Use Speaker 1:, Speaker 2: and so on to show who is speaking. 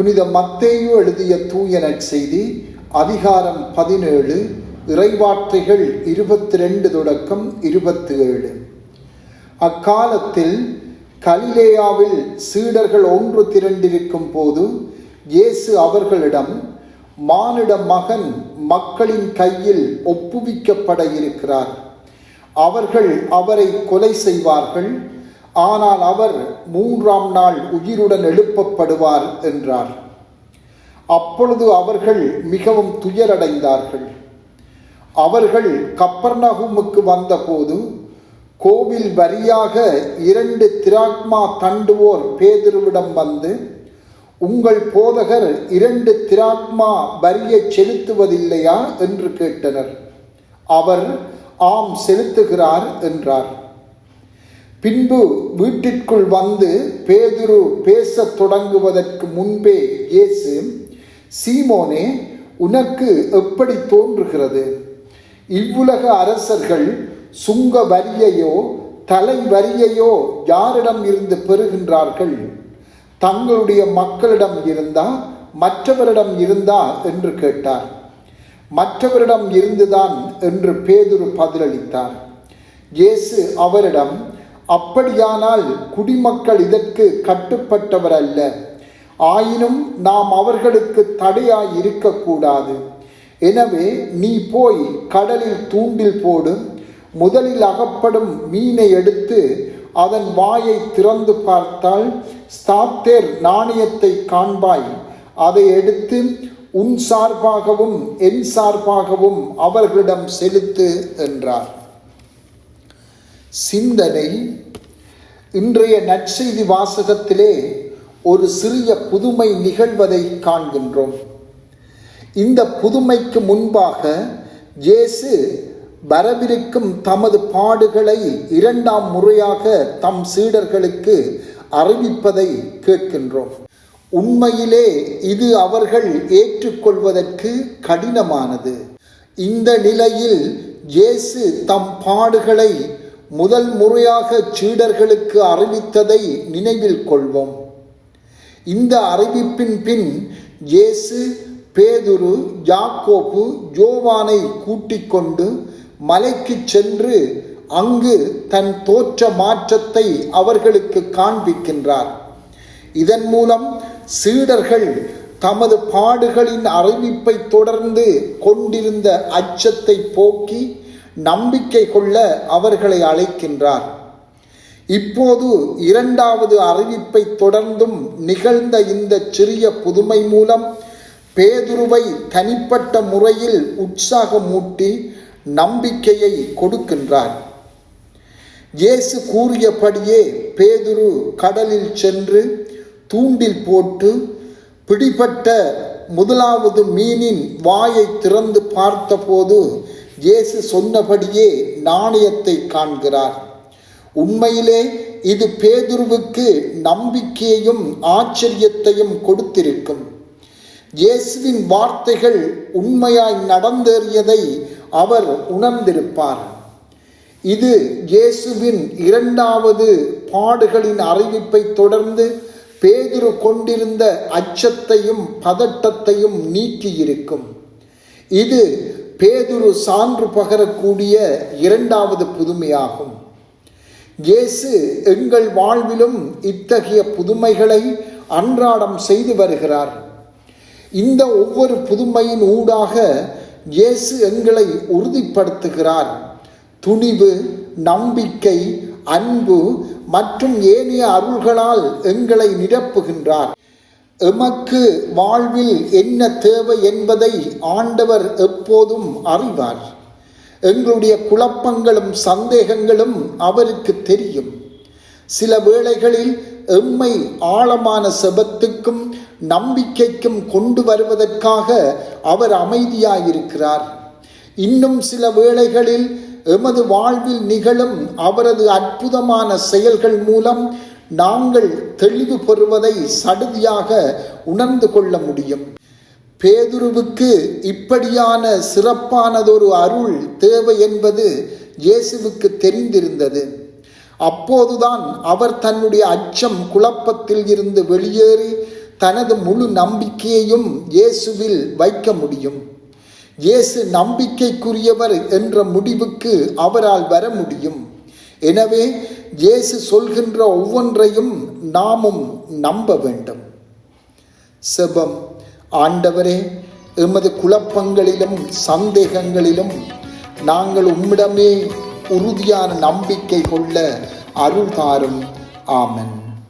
Speaker 1: புனித மத்தேயு எழுதிய தூய நற்செய்தி அதிகாரம் பதினேழு இறைவார்த்தைகள் இருபத்தி ரெண்டு தொடக்கம் இருபத்தி ஏழு அக்காலத்தில் கலிலேயாவில் சீடர்கள் ஒன்று திரண்டிருக்கும் போது இயேசு அவர்களிடம் மானிட மகன் மக்களின் கையில் ஒப்புவிக்கப்பட இருக்கிறார். அவர்கள் அவரை கொலை செய்வார்கள். ஆனால் அவர் மூன்றாம் நாள் உயிருடன் எழுப்பப்படுவார் என்றார். அப்பொழுது அவர்கள் மிகவும் துயரடைந்தார்கள். அவர்கள் கப்பர்நகுமுக்கு வந்தபோது கோவில் வரியாக இரண்டு திராக்மா தண்டுவோர் பேதுருவிடம் வந்து உங்கள் போதகர் இரண்டு திராக்மா வரியை செலுத்துவதில்லையா? என்று கேட்டனர். அவர் ஆம் செலுத்துகிறார் என்றார். பின்பு வீட்டிற்குள் வந்து பேதுரு பேசத் தொடங்குவதற்கு முன்பே இயேசு சீமோனே உனக்கு எப்படி தோன்றுகிறது? இவ்வுலக அரசர்கள் சுங்க வரியையோ தலை வரியையோ யாரிடம் இருந்து பெறுகின்றார்கள்? தங்களுடைய மக்களிடம் இருந்தா மற்றவரிடம் இருந்தா? என்று கேட்டார். மற்றவரிடம் இருந்துதான் என்று பேதுரு பதிலளித்தார். இயேசு அவரிடம் அப்படியானால் குடிமக்கள் இதற்கு கட்டுப்பட்டவர் அல்ல ஆயினும் நாம் அவர்களுக்கு தடையாய் இருக்கக்கூடாது. எனவே நீ போய் கடலில் தூண்டில் போடு. முதலில் அகப்படும் மீனை எடுத்து அதன் வாயை திறந்து பார்த்தால் ஸ்தாத்தேர் நாணயத்தை காண்பாய். அதை எடுத்து உன் சார்பாகவும் என் சார்பாகவும் அவர்களிடம் செலுத்து என்றார். சிந்தனை. இன்றைய நற்செய்தி வாசகத்திலே ஒரு சிறிய புதுமை நிகழ்வதை காண்கின்றோம். இந்த புதுமைக்கு முன்பாக இயேசு வரவிருக்கும் தமது பாடுகளை இரண்டாம் முறையாக தம் சீடர்களுக்கு அறிவிப்பதை கேட்கின்றோம். உண்மையிலே இது அவர்கள் ஏற்றுக்கொள்வதற்கு கடினமானது. இந்த நிலையில் இயேசு தம் பாடுகளை முதல் முறையாக சீடர்களுக்கு அறிவித்ததை நினைவில் கொள்வோம். இந்த அறிவிப்பின் பின் இயேசு பேதுரு யாக்கோப்பு ஜோவானை கூட்டிக் கொண்டு மலைக்கு சென்று அங்கு தன் தோற்ற மாற்றத்தை அவர்களுக்கு காண்பிக்கின்றார். இதன் மூலம் சீடர்கள் தமது பாடுகளின் அறிவிப்பை தொடர்ந்து கொண்டிருந்த அச்சத்தை போக்கி நம்பிக்கை கொள்ள அவர்களை அழைக்கின்றார். இப்போது இரண்டாவது அறிவிப்பை தொடர்ந்தும் நிகழ்ந்த இந்த சிறிய புதுமை மூலம் பேதுருவை தனிப்பட்ட முறையில் உற்சாகமூட்டி நம்பிக்கையை கொடுக்கின்றார். இயேசு கூறியபடியே பேதுரு கடலில் சென்று தூண்டில் போட்டு பிடிபட்ட முதலாவது மீனின் வாயை திறந்து பார்த்தபோது இயேசு சொன்னபடியே நாணயத்தை காண்கிறார். உண்மையிலே இது பேதுருவுக்கு நம்பிக்கையையும் ஆச்சரியத்தையும் கொடுத்திருக்கும். இயேசுவின் வார்த்தைகள் உண்மையாய் நடந்தேறியதை அவர் உணர்ந்திருப்பார். இது இயேசுவின் இரண்டாவது பாடுகளின் அறிவிப்பை தொடர்ந்து பேதுரு கொண்டிருந்த அச்சத்தையும் பதட்டத்தையும் நீக்கியிருக்கும். இது பேதுரு சான்று பகரக்கூடிய இரண்டாவது புதுமையாகும். இயேசு எங்கள் வாழ்விலும் இத்தகைய புதுமைகளை அன்றாடம் செய்து வருகிறார். இந்த ஒவ்வொரு புதுமையின் ஊடாக இயேசு எங்களை உறுதிப்படுத்துகிறார். துணிவு நம்பிக்கை அன்பு மற்றும் ஏனைய அருள்களால் எங்களை நிரப்புகின்றார். எமக்கு வாழ்வில் என்ன தேவை என்பதை ஆண்டவர் எப்போதும் அறிவார். எங்களுடைய குழப்பங்களும் சந்தேகங்களும் அவருக்கு தெரியும். சில வேளைகளில் எம்மை ஆழமான செபத்துக்கும் நம்பிக்கைக்கும் கொண்டு வருவதற்காக அவர் அமைதியாயிருக்கிறார். இன்னும் சில வேளைகளில் எமது வாழ்வில் நிகழும் அவரது அற்புதமான செயல்கள் மூலம் நாங்கள் தெளிவு பெறுவதை சடுதியாக உணர்ந்து கொள்ள முடியும். பேதுருவுக்கு இப்படியான சிறப்பானதொரு அருள் தேவை என்பது இயேசுவுக்கு தெரிந்திருந்தது. அப்போதுதான் அவர் தன்னுடைய அச்சம் குழப்பத்தில் இருந்து வெளியேறி தனது முழு நம்பிக்கையையும் இயேசுவில் வைக்க முடியும். இயேசு நம்பிக்கைக்குரியவர் என்ற முடிவுக்கு அவரால் வர முடியும். எனவே இயேசு சொல்கின்ற ஒவ்வொன்றையும் நாமும் நம்ப வேண்டும். செபம் ஆண்டவரே எமது குழப்பங்களிலும் சந்தேகங்களிலும் நாங்கள் உம்மிடமே உறுதியான நம்பிக்கை கொள்ள அருள் தாரும் ஆமன்.